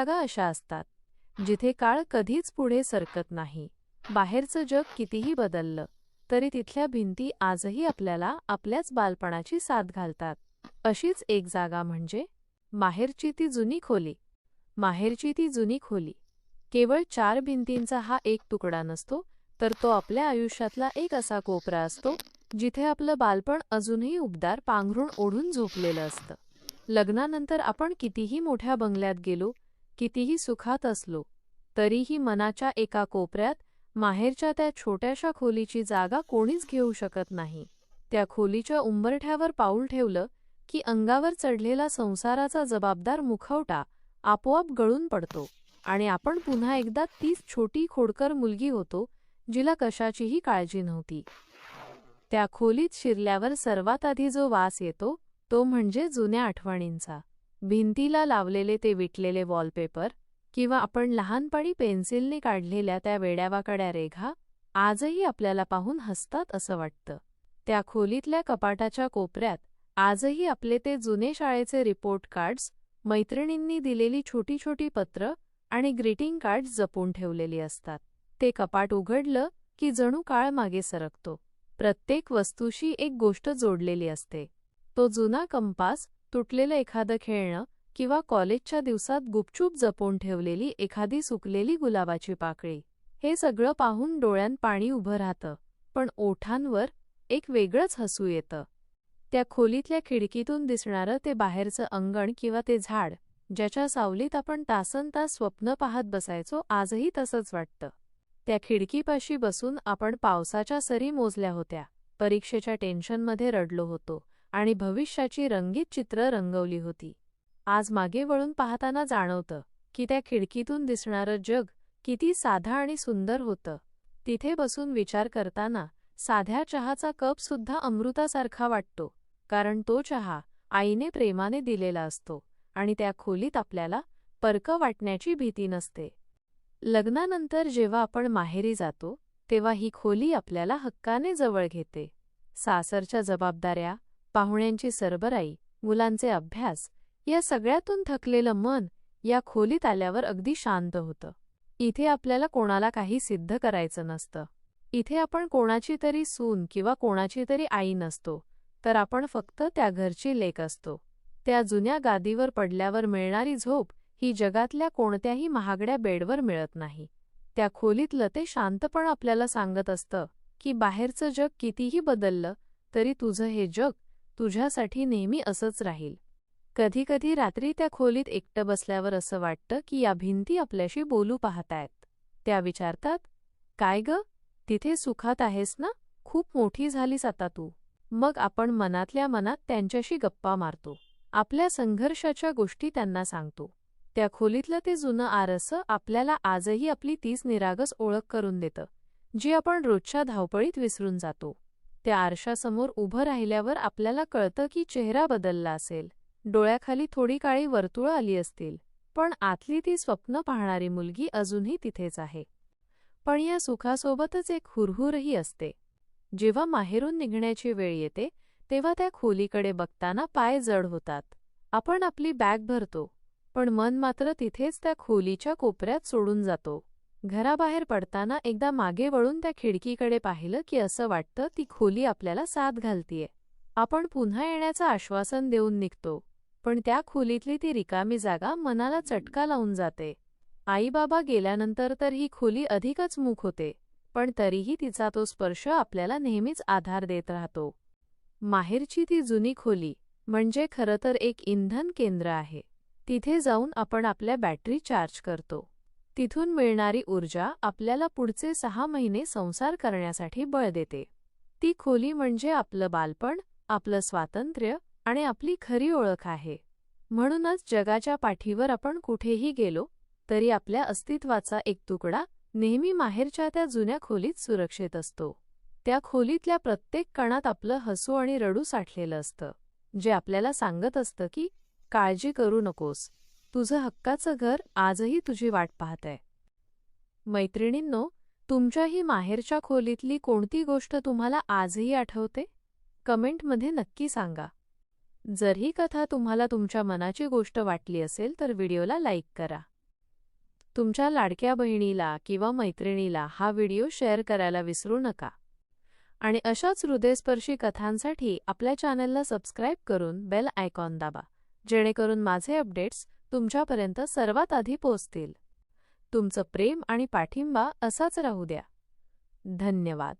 जागा अशा असतात जिथे काळ कधीच पुढे सरकत नाही. बाहेरचं जग कितीही बदललं तरी तिथल्या भिंती आजही आपल्याला आपल्याच बालपणाची साथ घालतात. अशीच एक जागा म्हणजे माहेरची ती जुनी खोली. माहेरची ती जुनी खोली. केवळ चार भिंतींचा हा एक तुकडा नसतो तर तो आपल्या आयुष्यातला एक असा कोपरा असतो जिथे आपलं बालपण अजूनही उबदार पांघरून ओढून झोपलेलं असतं. लग्नानंतर आपण कितीही मोठ्या बंगल्यात गेलो कितीही सुखात असलो तरीही मनाच्या एका कोपऱ्यात माहेरच्या त्या छोट्याशा खोलीची जागा कोणीच घेऊ शकत नाही. त्या खोलीच्या उंबरठ्यावर पाऊल ठेवलं की अंगावर चढलेला संसाराचा जबाबदार मुखवटा आपोआप गळून पडतो आणि आपण पुन्हा एकदा तीच छोटी खोडकर मुलगी होतो जिला कशाचीही काळजी नव्हती. त्या खोलीत शिरल्यावर सर्वात आधी जो वास येतो तो म्हणजे जुन्या आठवणींचा. भिंतीला लावलेले ते विटलेले वॉलपेपर किंवा आपण लहानपणी पेन्सिलने काढलेल्या त्या वेड्यावाकड्या रेघा आजही आपल्याला पाहून हसतात असं वाटतं. त्या खोलीतल्या कपाटाच्या कोपऱ्यात आजही आपले ते जुने शाळेचे रिपोर्ट कार्ड्स मैत्रिणींनी दिलेली छोटी छोटी पत्र आणि ग्रीटिंग कार्ड्स जपून ठेवलेली असतात. ते कपाट उघडलं की जणू काळ मागे सरकतो. प्रत्येक वस्तूशी एक गोष्ट जोडलेली असते. तो जुना कंपास तुटलेलं एखादं खेळणं किंवा कॉलेजच्या दिवसात गुपचूप जपून ठेवलेली एखादी सुकलेली गुलाबाची पाकळी हे सगळं पाहून डोळ्यात पाणी उभं राहतं पण ओठांवर एक वेगळंच हसू येतं. त्या खोलीतल्या खिडकीतून दिसणारं ते बाहेरचं अंगण किंवा ते झाड ज्याच्या सावलीत आपण तासन तास स्वप्न पाहत बसायचो आजही तसंच वाटतं. त्या खिडकीपाशी बसून आपण पावसाच्या सरी मोजल्या होत्या परीक्षेच्या टेन्शनमध्ये रडलो होतो. आणि भविष्याची रंगीत चित्र रंगवली होती. आज मागे वळून पाहताना जाणवतं की त्या खिडकीतून दिसणारं जग किती साधा आणि सुंदर होतं. तिथे बसून विचार करताना साध्या चहाचा कप सुद्धा अमृतासारखा वाटतो कारण तो चहा आईने प्रेमाने दिलेला असतो आणि त्या खोलीत आपल्याला परक वाटण्याची भीती नसते. लग्नानंतर जेव्हा आपण माहेरी जातो तेव्हा ही खोली आपल्याला हक्काने जवळ घेते. सासरच्या जबाबदाऱ्या पाहुण्यांची सरबराई मुलांचे अभ्यास या सगळ्यातून थकलेलं मन या खोलीत आल्यावर अगदी शांत होतं. इथे आपल्याला कोणाला काही सिद्ध करायचं नसतं. इथे आपण कोणाची तरी सून किंवा कोणाची तरी आई नसतो तर आपण फक्त त्या घरची लेक असतो. त्या जुन्या गादीवर पडल्यावर मिळणारी झोप ही जगातल्या कोणत्याही महागड्या बेडवर मिळत नाही. त्या खोलीतलं ते शांतपण आपल्याला सांगत असतं की बाहेरचं जग कितीही बदललं तरी तुझं हे जग तुझ्यासाठी नेहमी असंच राहील. कधीकधी रात्री त्या खोलीत एकटं बसल्यावर असं वाटतं की या भिंती आपल्याशी बोलू पाहतायत. त्या विचारतात काय ग? तिथे सुखात आहेस ना? खूप मोठी झालीस आता तू. मग आपण मनातल्या मनात त्यांच्याशी गप्पा मारतो. आपल्या संघर्षाच्या गोष्टी त्यांना सांगतो. त्या खोलीतलं ते जुनं आरसं आपल्याला आजही आपली तीच निरागस ओळख करून देतं जी आपण रोजच्या धावपळीत विसरून जातो. त्या आरशासमोर उभं राहिल्यावर आपल्याला कळतं की चेहरा बदलला असेल. डोळ्याखाली थोडी काळी वर्तुळं आली असतील. पण आतली ती स्वप्न पाहणारी मुलगी अजूनही तिथेच आहे. पण या सुखासोबतच एक हुरहुरही असते. जेव्हा माहेरून निघण्याची वेळ येते तेव्हा त्या खोलीकडे बघताना पाय जड होतात. आपण आपली बॅग भरतो पण मन मात्र तिथेच त्या खोलीच्या कोपऱ्यात सोडून जातो. घराबाहेर पडताना एकदा मागे वळून त्या खिडकीकडे पाहिलं की असं वाटतं ती खोली आपल्याला साथ घालतीये. आपण पुन्हा येण्याचं आश्वासन देऊन निघतो पण त्या खोलीतली ती रिकामी जागा मनाला चटका लावून जाते. आईबाबा गेल्यानंतर तर ही खोली अधिकच मूक होते पण तरीही तिचा तो स्पर्श आपल्याला नेहमीच आधार देत राहतो. माहेरची ती जुनी खोली म्हणजे खरं तर एक इंधन केंद्र आहे. तिथे जाऊन आपण आपल्या बॅटरी चार्ज करतो. तिथून मिळणारी ऊर्जा आपल्याला पुढचे सहा महिने संसार करण्यासाठी बळ देते. ती खोली म्हणजे आपलं बालपण आपलं स्वातंत्र्य आणि आपली खरी ओळख आहे. म्हणूनच जगाच्या पाठीवर आपण कुठेही गेलो तरी आपल्या अस्तित्वाचा एक तुकडा नेहमी माहेरच्या त्या जुन्या खोलीत सुरक्षित असतो. त्या खोलीतल्या प्रत्येक कणात आपलं हसू आणि रडू साठलेलं असतं जे आपल्याला सांगत असतं की काळजी करू नकोस. तुझं हक्काचं घर आजही तुझी वाट पाहतंय. मैत्रिणींनो तुमच्याही माहेरच्या खोलीतली कोणती गोष्ट तुम्हाला आजही आठवते? कमेंटमध्ये नक्की सांगा. जर ही कथा तुम्हाला तुमच्या मनाची गोष्ट वाटली असेल तर व्हिडिओला लाईक करा. तुमच्या लाडक्या बहिणीला किंवा मैत्रिणीला हा व्हिडिओ शेअर करायला विसरू नका. आणि अशाच हृदयस्पर्शी कथांसाठी आपल्या चॅनलला सबस्क्राईब करून बेल आयकॉन दाबा जेणेकरून माझे अपडेट्स तुमच्यापर्यंत सर्वात आधी पोचतील तुमचं प्रेम आणि पाठिंबा असाच राहू द्या. धन्यवाद.